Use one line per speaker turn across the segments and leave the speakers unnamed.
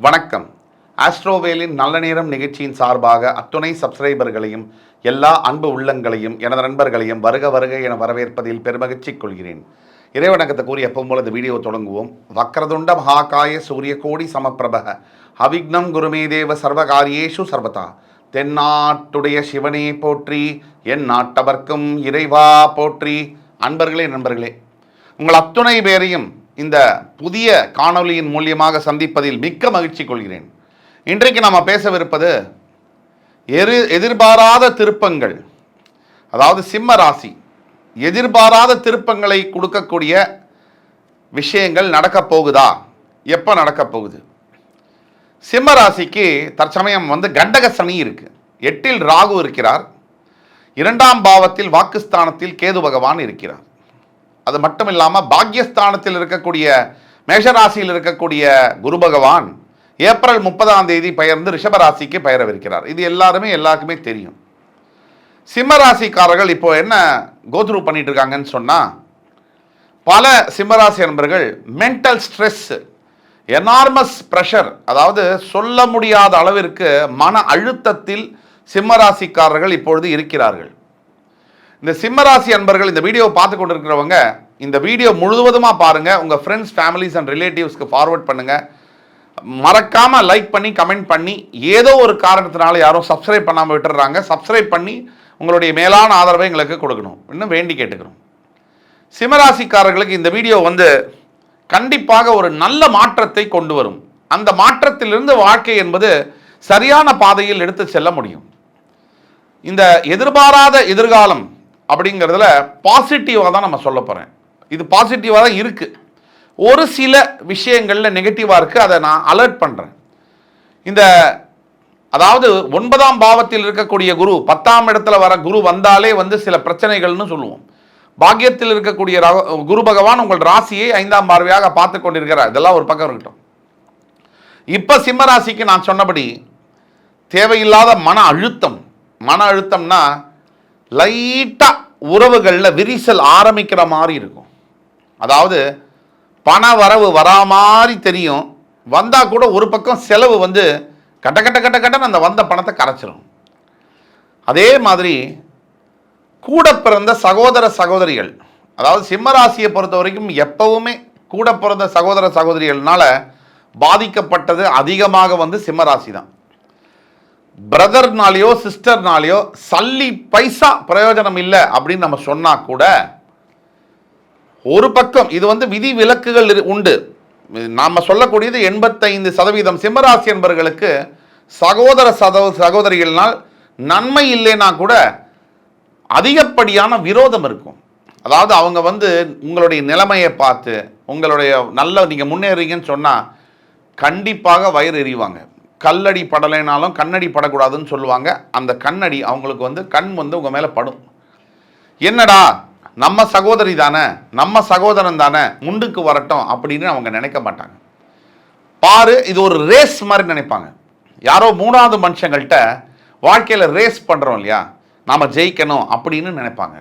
வணக்கம். ஆஸ்ட்ரோவேலின் நல்ல நேரம் நிகழ்ச்சியின் சார்பாக அத்துணை சப்ஸ்கிரைபர்களையும் எல்லா அன்பு உள்ளங்களையும் எனது நண்பர்களையும் வருக வருக என வரவேற்பதில் பெருமகிழ்ச்சி கொள்கிறேன். இறைவணக்கத்தை கூறி எப்பவும் போல இந்த வீடியோ தொடங்குவோம். வக்ரதுண்ட மகாகாய சூரிய கோடி சமப்பிரபக அவிக்னம் குருமே தேவ சர்வகாரியேஷு சர்வதா. தென்னாட்டுடைய சிவனே போற்றி என் நாட்டவர்க்கும் இறைவா போற்றி. அன்பர்களே நண்பர்களே உங்கள் அத்துணை பேரையும் இந்த புதிய காணொளியின் மூலியமாக சந்திப்பதில் மிக்க மகிழ்ச்சி கொள்கிறேன். இன்றைக்கு நாம் பேசவிருப்பது எரு எதிர்பாராத திருப்பங்கள் அதாவது சிம்ம ராசி எதிர்பாராத திருப்பங்களை கொடுக்கக்கூடிய விஷயங்கள் நடக்கப் போகுதா? எப்போ நடக்கப் போகுது? சிம்ம ராசிக்கு தற்சமயம் வந்து கண்டக சனி இருக்கு. எட்டில் ராகு இருக்கிறார். இரண்டாம் பாவத்தில் வாக்குஸ்தானத்தில் கேது பகவான் இருக்கிறார். அது மட்டும் இல்லாமல் பாக்யஸ்தானத்தில் இருக்கக்கூடிய மேஷராசியில் இருக்கக்கூடிய குரு பகவான் ஏப்ரல் முப்பதாம் தேதி பெயர்ந்து ரிஷபராசிக்கு பெயரவிருக்கிறார். இது எல்லாருமே எல்லாருக்குமே தெரியும். சிம்மராசிக்காரர்கள் இப்போ என்ன கோத்ரூ பண்ணிட்டு இருக்காங்கன்னு சொன்னால் பல சிம்மராசி நண்பர்கள் மென்டல் ஸ்ட்ரெஸ் எனார்மஸ் ப்ரெஷர் அதாவது சொல்ல முடியாத அளவிற்கு மன அழுத்தத்தில் சிம்மராசிக்காரர்கள் இப்பொழுது இருக்கிறார்கள். இந்த சிம்மராசி அன்பர்கள் இந்த வீடியோ பார்த்து கொண்டிருக்கிறவங்க இந்த வீடியோ முழுவதுமாக பாருங்கள் உங்கள் ஃப்ரெண்ட்ஸ் ஃபேமிலிஸ் அண்ட் ரிலேட்டிவ்ஸ்க்கு ஃபார்வர்ட் பண்ணுங்கள் மறக்காமல் லைக் பண்ணி கமெண்ட் பண்ணி ஏதோ ஒரு காரணத்தினால யாரும் சப்ஸ்கிரைப் பண்ணாமல் விட்டுறாங்க. சப்ஸ்கிரைப் பண்ணி உங்களுடைய மேலான ஆதரவை எங்களுக்கு கொடுக்கணும். இன்னும் வேண்டி கேட்டுக்கிறோம். சிம்மராசிக்காரர்களுக்கு இந்த வீடியோ வந்து கண்டிப்பாக ஒரு நல்ல மாற்றத்தை கொண்டு வரும். அந்த மாற்றத்திலிருந்து வாழ்க்கை என்பது சரியான பாதையில் எடுத்து செல்ல முடியும். இந்த எதிர்பாராத எதிர்காலம் அப்படிங்கிறதுல பாசிட்டிவாக தான் நம்ம சொல்ல போகிறேன் இது பாசிட்டிவாக தான் இருக்குது ஒரு சில விஷயங்களில் நெகட்டிவாக இருக்குது அதை நான் அலர்ட் பண்ணுறேன் இந்த அதாவது ஒன்பதாம் பாவத்தில் இருக்கக்கூடிய குரு பத்தாம் இடத்துல வர குரு வந்தாலே வந்து சில பிரச்சனைகள்னு சொல்லுவோம். பாக்கியத்தில் இருக்கக்கூடிய ரக- குரு பகவான் உங்கள் ராசியை ஐந்தாம் பார்வையாக பார்த்து கொண்டிருக்கிறார். இதெல்லாம் ஒரு பக்கம் இருக்கட்டும். இப்போ சிம்ம ராசிக்கு நான் சொன்னபடி தேவையில்லாத மன அழுத்தம். மன அழுத்தம்னா லைட்டாக உறவுகளில் விரிசல் ஆரம்பிக்கிற மாதிரி இருக்கும். அதாவது பண வரவு வரா மாதிரி தெரியும். வந்தால் கூட ஒரு பக்கம் செலவு வந்து கட்ட கட்ட கட்ட கட்டன்னு அந்த வந்த பணத்தை கரைச்சிரும். அதே மாதிரி கூட பிறந்த சகோதர சகோதரிகள் அதாவது சிம்மராசியை பொறுத்த வரைக்கும் எப்பவுமே கூட பிறந்த சகோதர சகோதரிகள்னால் பாதிக்கப்பட்டது அதிகமாக வந்து சிம்மராசி தான் பிரதர்னாலேயோ சிஸ்டர்னாலேயோ சல்லி பைசா பிரயோஜனம் இல்லை அப்படின்னு நம்ம சொன்னால் கூட ஒரு பக்கம் இது வந்து விதி விலக்குகள் இரு- உண்டு. நாம் சொல்லக்கூடியது எண்பத்தைந்து சதவீதம் சிம்மராசி என்பவர்களுக்கு சகோதர சதோ சகோதரிகள்னால் நன்மை இல்லைன்னா கூட அதிகப்படியான விரோதம் இருக்கும். அதாவது அவங்க வந்து உங்களுடைய நிலைமையை பார்த்து உங்களுடைய நல்ல நீங்கள் முன்னேறீங்கன்னு சொன்னால் கண்டிப்பாக வயிறு எறிவாங்க கல்லடி படலைனாலும் கண்ணடி படக்கூடாதுன்னு சொல்லுவாங்க. அந்த கண்ணடி அவங்களுக்கு வந்து கண் வந்து உங்கள் மேலே படும். என்னடா? நம்ம சகோதரி தானே? நம்ம சகோதரன் தானே? முண்டுக்கு வரட்டும் அப்படின்னு அவங்க நினைக்க மாட்டாங்க. பாரு இது ஒரு ரேஸ் மாதிரி நினைப்பாங்க. யாரோ மூணாவது மனுஷங்கள்ட்ட வாழ்க்கையில் ரேஸ் பண்ணுறோம் இல்லையா? நாம் ஜெயிக்கணும் அப்படின்னு நினைப்பாங்க.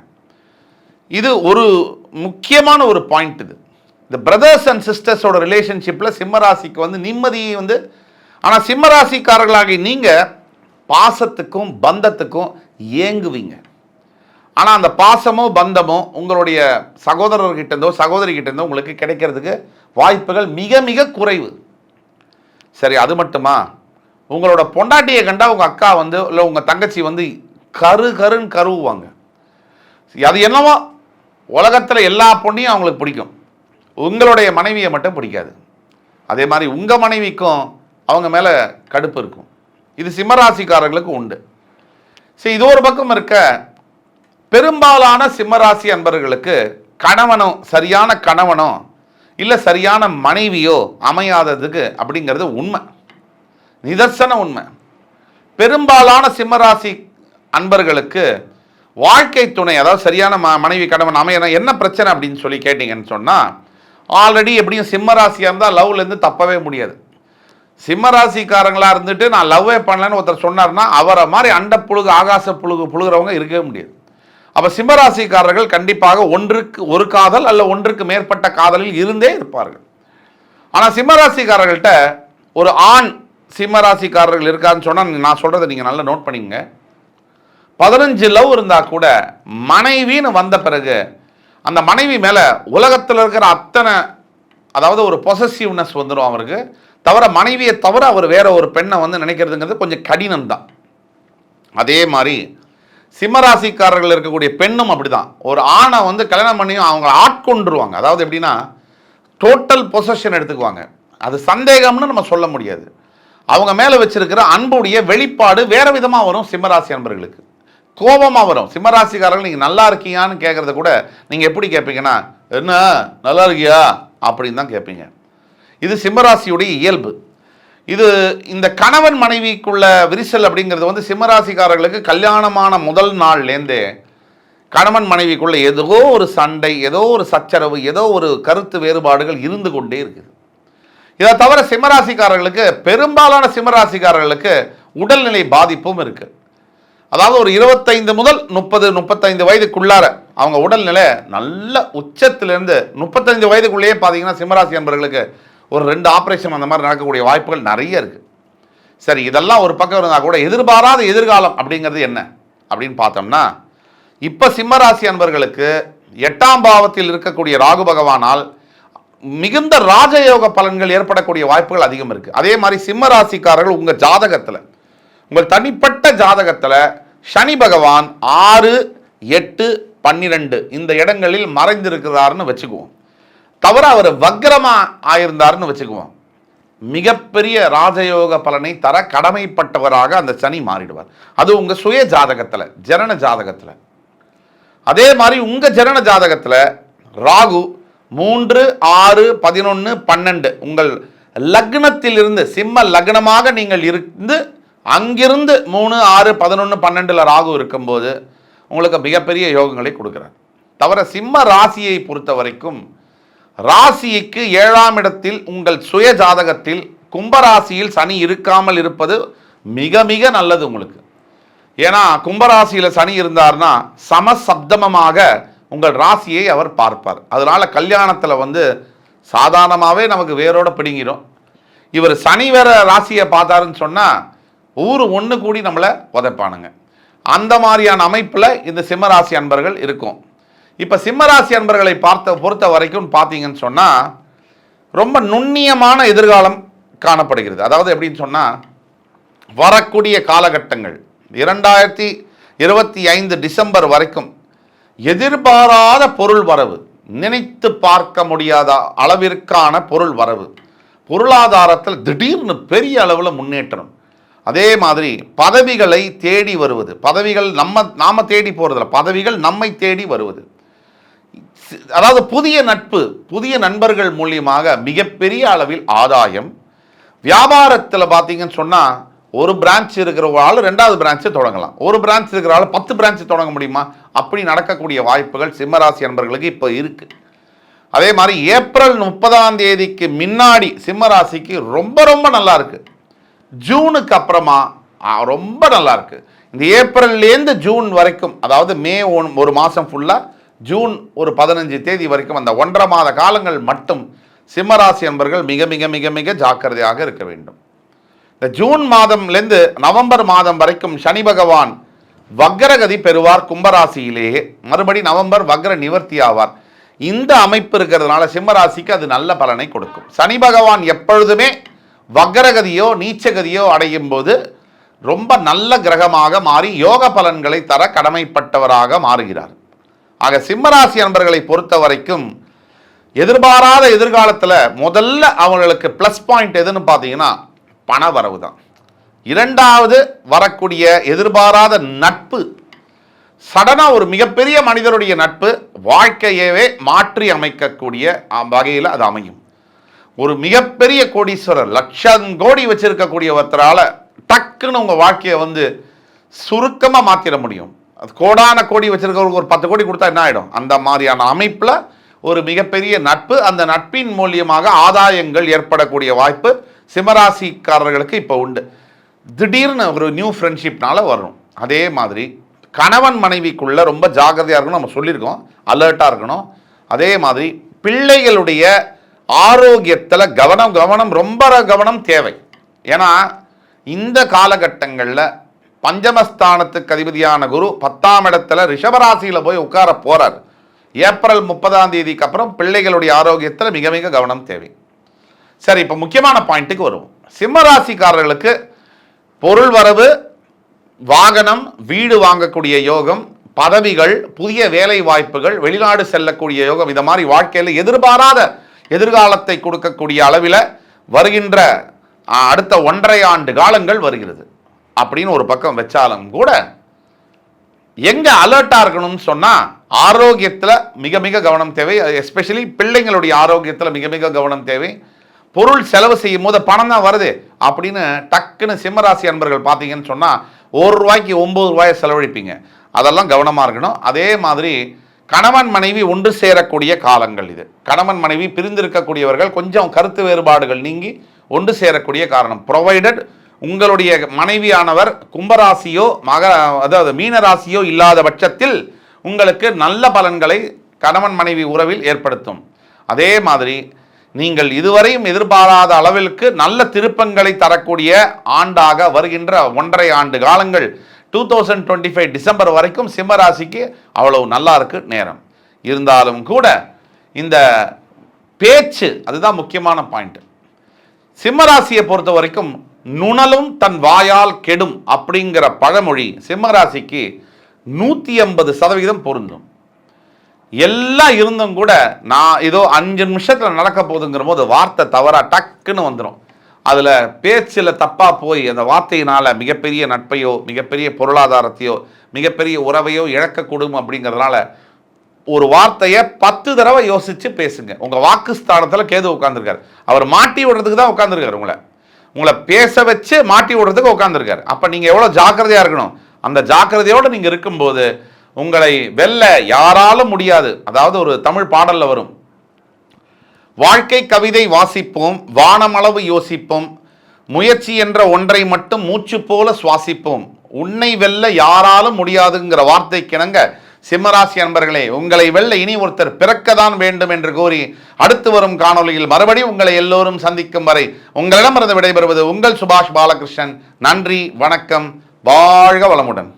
இது ஒரு முக்கியமான ஒரு பாயிண்ட் இது. இந்த பிரதர்ஸ் அண்ட் சிஸ்டர்ஸோட ரிலேஷன்ஷிப்பில் சிம்மராசிக்கு வந்து நிம்மதியை வந்து ஆனால் சிம்மராசிக்காரர்களாகி நீங்கள் பாசத்துக்கும் பந்தத்துக்கும் ஏங்குவீங்க. ஆனால் அந்த பாசமோ பந்தமோ உங்களுடைய சகோதரர்கிட்டேருந்தோ இருந்தோ உங்களுக்கு கிடைக்கிறதுக்கு வாய்ப்புகள் மிக மிக குறைவு. சரி அது மட்டுமா? உங்களோட பொண்டாட்டியை கண்டா உங்கள் அக்கா வந்து இல்லை உங்கள் தங்கச்சி வந்து கரு கருன்னு கருவுவாங்க. அது என்னவோ உலகத்தில் எல்லா பொண்ணையும் அவங்களுக்கு பிடிக்கும். உங்களுடைய மனைவியை மட்டும் பிடிக்காது. அதே மாதிரி உங்கள் மனைவிக்கும் அவங்க மேலே கடுப்பு இருக்கும். இது சிம்மராசிக்காரர்களுக்கு உண்டு. சரி இது ஒரு பக்கம் இருக்க பெரும்பாலான சிம்மராசி அன்பர்களுக்கு கணவனோ சரியான கணவனோ இல்லை சரியான மனைவியோ அமையாததுக்கு அப்படிங்கிறது உண்மை. நிதர்சன உண்மை. பெரும்பாலான சிம்மராசி அன்பர்களுக்கு வாழ்க்கை துணை அதாவது சரியான ம மனைவி கணவன் அமையணும் என்ன பிரச்சனை அப்படின்னு சொல்லி கேட்டிங்கன்னு சொன்னால் ஆல்ரெடி எப்படியும் சிம்மராசியாக இருந்தால் லவ்லேருந்து தப்பவே முடியாது. சிம்மராசிக்காரங்களாக இருந்துட்டு நான் லவ்வே பண்ணலன்னு ஒருத்தர் சொன்னார்னா அவரை மாதிரி அண்ட புழுகு ஆகாச புழுகு புழுகிறவங்க இருக்கவே முடியாது. அப்போ சிம்மராசிக்காரர்கள் கண்டிப்பாக ஒன்றுக்கு ஒரு காதல் அல்ல ஒன்றுக்கு மேற்பட்ட காதலில் இருந்தே இருப்பார்கள். ஆனால் சிம்மராசிக்காரர்கள்ட்ட ஒரு ஆண் சிம்மராசிக்காரர்கள் இருக்கான்னு சொன்னால் நான் சொல்கிறத நீங்கள் நல்லா நோட் பண்ணிங்க பதினஞ்சு லவ் இருந்தால் கூட மனைவின்னு வந்த பிறகு அந்த மனைவி மேலே உலகத்தில் இருக்கிற அத்தனை அதாவது ஒரு பொசசிவ்னஸ் வந்துடும் அவருக்கு. தவிர மனைவியை தவிர அவர் வேற ஒரு பெண்ணை வந்து நினைக்கிறதுங்கிறது கொஞ்சம் கடினம் தான் அதே மாதிரி சிம்மராசிக்காரர்கள் இருக்கக்கூடிய பெண்ணும் அப்படிதான். ஒரு ஆணை வந்து கல்யாணம் பண்ணி அவங்க ஆட்கொண்டுருவாங்க. அதாவது எப்படின்னா டோட்டல் பொசஷன் எடுத்துக்குவாங்க. அது சந்தேகம்னு நம்ம சொல்ல முடியாது. அவங்க மேலே வச்சிருக்கிற அன்புடைய வெளிப்பாடு வேற விதமாக வரும் சிம்மராசி அன்பர்களுக்கு. கோபமாக வரும். சிம்மராசிக்காரர்கள் நீங்கள் நல்லா இருக்கியான்னு கேட்குறத கூட நீங்கள் எப்படி கேட்பீங்கன்னா என்ன? நல்லா இருக்கியா? அப்படின்னு தான் கேட்பீங்க இது சிம்மராசியுடைய இயல்பு. இது இந்த கணவன் மனைவிக்குள்ள விரிசல் அப்படிங்கிறது வந்து சிம்மராசிக்காரர்களுக்கு கல்யாணமான முதல் நாள்லேருந்தே கணவன் மனைவிக்குள்ள ஏதோ ஒரு சண்டை ஏதோ ஒரு சச்சரவு ஏதோ ஒரு கருத்து வேறுபாடுகள் இருந்து கொண்டே இருக்குது. இதை தவிர சிம்மராசிக்காரர்களுக்கு பெரும்பாலான சிம்மராசிக்காரர்களுக்கு உடல்நிலை பாதிப்பும் இருக்கு. அதாவது ஒரு இருபத்தைந்து முதல் முப்பது முப்பத்தைந்து வயதுக்குள்ளார அவங்க உடல்நிலை நல்ல உச்சத்திலிருந்து முப்பத்தஞ்சு வயதுக்குள்ளேயே பார்த்தீங்கன்னா சிம்மராசி என்பவர்களுக்கு ஒரு ரெண்டு ஆப்ரேஷன் அந்த மாதிரி நடக்கக்கூடிய வாய்ப்புகள் நிறைய இருக்குது சரி இதெல்லாம் ஒரு பக்கம் இருந்தால் கூட எதிர்பாராத எதிர்காலம் அப்படிங்கிறது என்ன? அப்படின்னு பார்த்தோம்னா இப்போ சிம்மராசி அன்பர்களுக்கு எட்டாம் பாவத்தில் இருக்கக்கூடிய ராகு பகவானால் மிகுந்த ராஜயோக பலன்கள் ஏற்படக்கூடிய வாய்ப்புகள் அதிகம் இருக்குது அதே மாதிரி சிம்ம ராசிக்காரர்கள் உங்கள் ஜாதகத்தில் உங்கள் தனிப்பட்ட ஜாதகத்தில் சனி பகவான் ஆறு எட்டு பன்னிரெண்டு இந்த இடங்களில் மறைந்திருக்கிறாருன்னு வச்சுக்குவோம். தவிர அவர் வக்ரமா ஆயிருந்தாருன்னு வச்சுக்குவோம். மிகப்பெரிய ராஜயோக பலனை தர கடமைப்பட்டவராக அந்த சனி மாறிடுவார். அது உங்கள் சுய ஜாதகத்தில் ஜனன ஜாதகத்தில். அதே மாதிரி உங்கள் ஜனன ஜாதகத்தில் ராகு மூன்று ஆறு பதினொன்று பன்னெண்டு உங்கள் லக்னத்திலிருந்து சிம்ம லக்னமாக நீங்கள் இருந்து அங்கிருந்து மூணு ஆறு பதினொன்று பன்னெண்டில் ராகு இருக்கும்போது உங்களுக்கு மிகப்பெரிய யோகங்களை கொடுக்குறார். தவிர சிம்ம ராசியை பொறுத்த வரைக்கும் ராசிக்கு ஏழாம் இடத்தில் உங்கள் சுய ஜாதகத்தில் கும்பராசியில் சனி இருக்காமல் இருப்பது மிக மிக நல்லது உங்களுக்கு. ஏன்னா கும்பராசியில் சனி இருந்தார்னா சமசப்தமமாக உங்கள் ராசியை அவர் பார்ப்பார். அதனால் கல்யாணத்தில் வந்து சாதாரணமாகவே நமக்கு வேரோட பிடிங்கிடும் இவர் சனி வேற ராசியை பார்த்தாருன்னு சொன்னால் ஊர் ஒன்று கூடி நம்மளை உதைப்பானுங்க. அந்த மாதிரியான அமைப்பில் இந்த சிம்மராசி அன்பர்கள் இருக்கும். இப்போ சிம்மராசி அன்பர்களை பார்த்த பொறுத்த வரைக்கும் பார்த்தீங்கன்னு சொன்னால் ரொம்ப நுண்ணியமான எதிர்காலம் காணப்படுகிறது. அதாவது எப்படின்னு சொன்னால் வரக்கூடிய காலகட்டங்கள் இரண்டாயிரத்தி இருபத்தி ஐந்து டிசம்பர் வரைக்கும் எதிர்பாராத பொருள் வரவு நினைத்து பார்க்க முடியாத அளவிற்கான பொருள் வரவு பொருளாதாரத்தில் திடீர்னு பெரிய அளவில் முன்னேற்றம். அதே மாதிரி பதவிகளை தேடி வருவது பதவிகள் நம்ம நாம தேடி போகிறதில்ல பதவிகள் நம்மை தேடி வருவது. அதாவது புதிய நட்பு புதிய நண்பர்கள் மூலியமாக மிகப்பெரிய அளவில் ஆதாயம். வியாபாரத்தில் பார்த்தீங்கன்னு சொன்னால் ஒரு பிரான்ச் இருக்கிற ஒரு ஆள் ரெண்டாவது பிரான்ச்சை தொடங்கலாம். ஒரு பிரான்ச் இருக்கிற ஆள் பத்து பிரான்ச் தொடங்க முடியுமா? அப்படி நடக்கக்கூடிய வாய்ப்புகள் சிம்மராசி நண்பர்களுக்கு இப்போ இருக்குது அதே மாதிரி ஏப்ரல் முப்பதாம் தேதிக்கு முன்னாடி சிம்மராசிக்கு ரொம்ப ரொம்ப நல்லா இருக்குது ஜூனுக்கு அப்புறமா ரொம்ப நல்லா இருக்குது இந்த ஏப்ரல்லேருந்து ஜூன் வரைக்கும் அதாவது மே ஒன் ஒரு மாதம் ஃபுல்லாக ஜூன் ஒரு பதினஞ்சு தேதி வரைக்கும் அந்த ஒன்றரை மாத காலங்கள் மட்டும் சிம்மராசி என்பர்கள் மிக மிக மிக மிக ஜாக்கிரதையாக இருக்க வேண்டும். இந்த ஜூன் மாதம்லேருந்து நவம்பர் மாதம் வரைக்கும் சனி பகவான் வக்ரகதி பெறுவார் கும்பராசியிலேயே மறுபடி நவம்பர் வக்ர நிவர்த்தி ஆவார். இந்த அமைப்பு இருக்கிறதுனால சிம்மராசிக்கு அது நல்ல பலனை கொடுக்கும். சனி பகவான் எப்பொழுதுமே வக்ரகதியோ நீச்சகதியோ அடையும் போது ரொம்ப நல்ல கிரகமாக மாறி யோக பலன்களை தர கடமைப்பட்டவராக மாறுகிறார். ஆக சிம்மராசி அன்பர்களை பொறுத்த வரைக்கும் எதிர்பாராத எதிர்காலத்தில் முதல்ல அவங்களுக்கு ப்ளஸ் பாயிண்ட் எதுன்னு பார்த்தீங்கன்னா பண வரவு தான் இரண்டாவது வரக்கூடிய எதிர்பாராத நட்பு சடனாக ஒரு மிகப்பெரிய மனிதருடைய நட்பு வாழ்க்கையவே மாற்றி அமைக்கக்கூடிய வகையில் அது அமையும். ஒரு மிகப்பெரிய கோடீஸ்வரர் லட்சம் கோடி வச்சிருக்கக்கூடிய ஒருத்தரால் டக்குன்னு உங்கள் வாழ்க்கையை வந்து சுருக்கமாக மாற்றிட முடியும். அது கோடான கோடி வச்சிருக்கவங்களுக்கு ஒரு பத்து கோடி கொடுத்தா என்ன ஆகிடும் அந்த மாதிரியான அமைப்பில் ஒரு மிகப்பெரிய நட்பு அந்த நட்பின் மூலியமாக ஆதாயங்கள் ஏற்படக்கூடிய வாய்ப்பு சிம்மராசிக்காரர்களுக்கு இப்போ உண்டு. திடீர்னு ஒரு நியூ ஃப்ரெண்ட்ஷிப்னால வரும். அதே மாதிரி கணவன் மனைவிக்குள்ளே ரொம்ப ஜாக்கிரதையாக இருக்கணும் நம்ம சொல்லியிருக்கோம். அலர்ட்டாக இருக்கணும். அதே மாதிரி பிள்ளைகளுடைய ஆரோக்கியத்தில் கவனம் கவனம் ரொம்ப கவனம் தேவை. ஏன்னா இந்த காலகட்டங்களில் பஞ்சமஸ்தானத்துக்கு அதிபதியான குரு பத்தாம் இடத்துல ரிஷபராசியில் போய் உட்கார போகிறார் ஏப்ரல் முப்பதாம் தேதிக்கு அப்புறம் பிள்ளைகளுடைய ஆரோக்கியத்தில் மிக மிக கவனம் தேவை. சரி இப்போ முக்கியமான பாயிண்ட்டுக்கு வருவோம். சிம்மராசிக்காரர்களுக்கு பொருள் வரவு வாகனம் வீடு வாங்கக்கூடிய யோகம் பதவிகள் புதிய வேலை வாய்ப்புகள் வெளிநாடு செல்லக்கூடிய யோகம் இந்த மாதிரி வாழ்க்கையில் எதிர்பாராத எதிர்காலத்தை கொடுக்கக்கூடிய அளவில் வருகின்ற அடுத்த ஒன்றரை ஆண்டு காலங்கள் வருகிறது. அப்படின்னு ஒரு பக்கம் வச்சாலும் கூட எங்க அலர்ட்டா இருக்கணும்னு சொன்னா ஆரோக்கியத்துல மிக மிக கவனம் தேவை. எஸ்பெஷலி பிள்ளைங்களுடைய ஆரோக்கியத்துல மிக மிக கவனம் தேவை. பொருள் செலவு செய்யும் போது பணம் தான் வருது அப்படின்னு டக்குன்னு சிம்மராசி அன்பர்கள் பார்த்தீங்கன்னு சொன்னால் ஒரு ரூபாய்க்கு ஒம்பது ரூபாயை செலவழிப்பீங்க. அதெல்லாம் கவனமாக இருக்கணும். அதே மாதிரி கணவன் மனைவி ஒன்று சேரக்கூடிய காலங்கள் இது. கணவன் மனைவி பிரிந்திருக்கக்கூடியவர்கள் கொஞ்சம் கருத்து வேறுபாடுகள் நீங்கி ஒன்று சேரக்கூடிய காரணம். ப்ரொவைடட் உங்களுடைய மனைவியானவர் கும்பராசியோ மக அதாவது மீனராசியோ இல்லாத பட்சத்தில் உங்களுக்கு நல்ல பலன்களை கணவன் மனைவி உறவில் ஏற்படுத்தும். அதே மாதிரி நீங்கள் இதுவரையும் எதிர்பாராத அளவிற்கு நல்ல திருப்பங்களை தரக்கூடிய ஆண்டாக வருகின்ற ஒன்றரை ஆண்டு காலங்கள் two thousand twenty five December வரைக்கும் சிம்மராசிக்கு அவ்வளவு நல்லா இருக்கு நேரம். இருந்தாலும் கூட இந்த பேச்சு அதுதான் முக்கியமான பாயிண்ட். சிம்மராசியை பொறுத்த வரைக்கும் நுணலும் தன் வாயால் கெடும் அப்படிங்கிற பழமொழி சிம்மராசிக்கு நூற்றி ஐம்பது சதவிகிதம் பொருந்தும். எல்லாம் இருந்தும் கூட நான் ஏதோ அஞ்சு நிமிஷத்தில் நடக்க போதுங்கிற போது வார்த்தை தவறாக டக்குன்னு வந்துடும் அதில் பேச்சில் தப்பாக போய் அந்த வார்த்தையினால் மிகப்பெரிய நட்பையோ மிகப்பெரிய பொருளாதாரத்தையோ மிகப்பெரிய உறவையோ இழக்கக்கூடும் அப்படிங்கிறதுனால ஒரு வார்த்தையை பத்து தடவை யோசித்து பேசுங்க. வாக்கு ஸ்தானத்தில் கேது உட்காந்துருக்காரு அவர் மாட்டி விடுறதுக்கு தான் உட்காந்துருக்காரு உங்களை. உங்களை பேச வச்சு மாட்டி விடுறதுக்கு உட்காந்துருக்காரு அப்போ நீங்கள் எவ்வளோ ஜாக்கிரதையாக இருக்கணும்? அந்த ஜாக்கிரதையோடு நீங்கள் இருக்கும்போது உங்களை வெல்ல யாராலும் முடியாது. அதாவது ஒரு தமிழ் பாடலில் வரும். வாழ்க்கை கவிதை வாசிப்போம் வானமளவு யோசிப்போம் முயற்சி என்ற ஒன்றை மட்டும் மூச்சு போல சுவாசிப்போம். உன்னை வெல்ல யாராலும் முடியாதுங்கிற வார்த்தைக்கிணங்க சிம்மராசி அன்பர்களே உங்களை வெல்ல இனி ஒருத்தர் பிறக்கதான் வேண்டும் என்று கூறி அடுத்து வரும் காணொளியில் மறுபடியும் உங்களை எல்லோரும் சந்திக்கும் வரை உங்களிடமிருந்து விடைபெறுவது உங்கள் சுபாஷ் பாலகிருஷ்ணன். நன்றி வணக்கம் வாழ்க வளமுடன்.